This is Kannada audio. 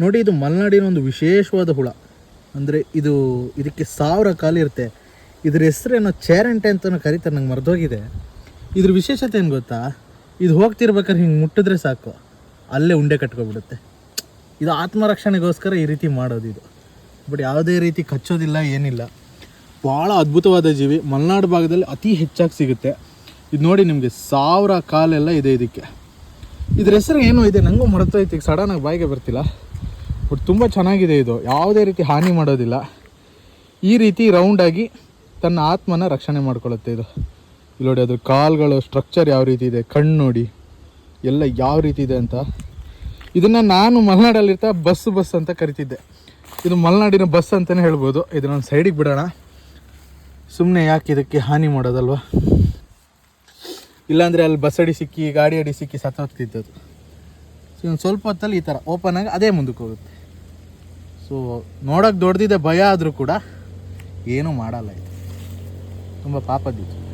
ನೋಡಿ ಇದು ಮಲೆನಾಡಿನ ಒಂದು ವಿಶೇಷವಾದ ಹುಳ. ಅಂದರೆ ಇದು ಇದಕ್ಕೆ ಸಾವಿರ ಕಾಲಿರುತ್ತೆ ಇದ್ರ ಹೆಸರೇನೋ ಚೇರಂಟೆ ಅಂತ ಕರೀತಾರೆ, ನಂಗೆ ಮರೆದೋಗಿದೆ. ಇದ್ರ ವಿಶೇಷತೆ ಏನು ಗೊತ್ತಾ? ಇದು ಹೋಗ್ತಿರ್ಬೇಕಾದ್ರೆ ಹಿಂಗೆ ಮುಟ್ಟಿದ್ರೆ ಸಾಕು. ಅಲ್ಲೇ ಉಂಡೆ ಕಟ್ಕೊಬಿಡುತ್ತೆ. ಇದು ಆತ್ಮರಕ್ಷಣೆಗೋಸ್ಕರ ಈ ರೀತಿ ಮಾಡೋದು ಇದು. ಬಟ್ ಯಾವುದೇ ರೀತಿ ಕಚ್ಚೋದಿಲ್ಲ, ಏನಿಲ್ಲ. ಭಾಳ ಅದ್ಭುತವಾದ ಜೀವಿ. ಮಲೆನಾಡು ಭಾಗದಲ್ಲಿ ಅತಿ ಹೆಚ್ಚಾಗಿ ಸಿಗುತ್ತೆ. ಇದು ನೋಡಿ ನಿಮಗೆ ಸಾವಿರ ಕಾಲೆಲ್ಲ ಇದೆ ಇದಕ್ಕೆ. ಇದ್ರ ಹೆಸರು ಏನೋ ಇದೆ? ನನಗೂ ಮರೆತೋಯ್ತು. ಈಗ ಸಡನ್ನಾಗಿ ಬಾಯಿಗೆ ಬರ್ತಿಲ್ಲ. ಬಟ್ ತುಂಬ ಚೆನ್ನಾಗಿದೆ ಇದು. ಯಾವುದೇ ರೀತಿ ಹಾನಿ ಮಾಡೋದಿಲ್ಲ. ಈ ರೀತಿ ರೌಂಡಾಗಿ ತನ್ನ ಆತ್ಮನ ರಕ್ಷಣೆ ಮಾಡ್ಕೊಳ್ಳುತ್ತೆ ಇದು. ಇಲ್ಲಿ ನೋಡಿ ಅದ್ರ ಕಾಲ್ಗಳು ಸ್ಟ್ರಕ್ಚರ್ ಯಾವ ರೀತಿ ಇದೆ, ಕಣ್ಣು ನೋಡಿ, ಎಲ್ಲ ಯಾವ ರೀತಿ ಇದೆ ಅಂತ. ಇದನ್ನು ನಾನು ಮಲೆನಾಡಲ್ಲಿರ್ತಾ ಬಸ್ ಬಸ್ ಅಂತ ಕರಿತಿದ್ದೆ. ಇದು ಮಲೆನಾಡಿನ ಬಸ್ ಅಂತಲೇ ಹೇಳ್ಬೋದು. ಇದನ್ನ ಸೈಡಿಗೆ ಬಿಡೋಣ. ಸುಮ್ಮನೆ ಯಾಕೆ ಇದಕ್ಕೆ ಹಾನಿ ಮಾಡೋದಲ್ವ? ಇಲ್ಲಾಂದರೆ ಅಲ್ಲಿ ಬಸ್ ಅಡಿ ಸಿಕ್ಕಿ, ಗಾಡಿ ಅಡಿ ಸಿಕ್ಕಿ ಸತ್ತೋಗ್ತಿದ್ದದು ಸೊ ಒಂದು ಸ್ವಲ್ಪ ಹೊತ್ತಲ್ಲಿ ಈ ಥರ ಓಪನ್ ಆಗಿ ಅದೇ ಮುಂದಕ್ಕೆ ಹೋಗುತ್ತೆ. ಸೊ ನೋಡೋಕೆ ದೊಡ್ಡದಿದೆ ಭಯ ಆದರೂ ಕೂಡ ಏನೂ ಮಾಡಲ್ಲ ಇದು. ತುಂಬ ಪಾಪದಿತ್ತು